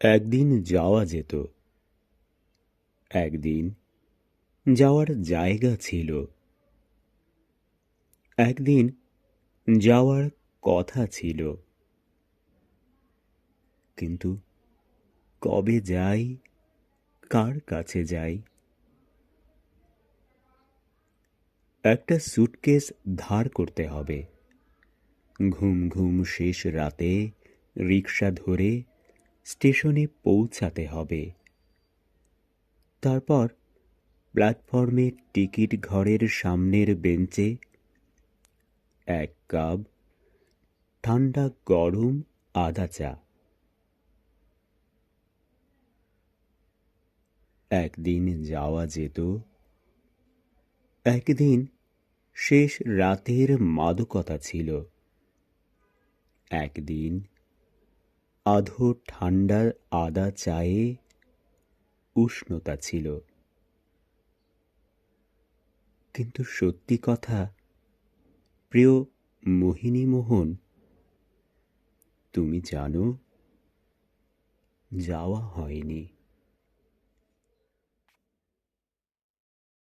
একদিন যাওয়া যেত। একদিন যাওয়ার জায়গা ছিল। একদিন যাওয়ার কথা ছিল। কিন্তু কবে যাই, কার কাছে যাই? একটা সুটকেস ধার করতে হবে। ঘুম ঘুম শেষ রাতে রিক্সা ধরে স্টেশনে পৌঁছাতে হবে। তারপর প্ল্যাটফর্মে টিকিট ঘরের সামনের বেঞ্চে এক কাপ ঠান্ডা গরম আদা চা। একদিন যাওয়া যেত। একদিন শেষ রাতের মাদকতা ছিল। একদিন আধো ঠান্ডার আদা চায়ে উষ্ণতা ছিল। কিন্তু সত্যি কথা, প্রিয় মোহিনী মোহন, তুমি জানো, যাওয়া হয়নি।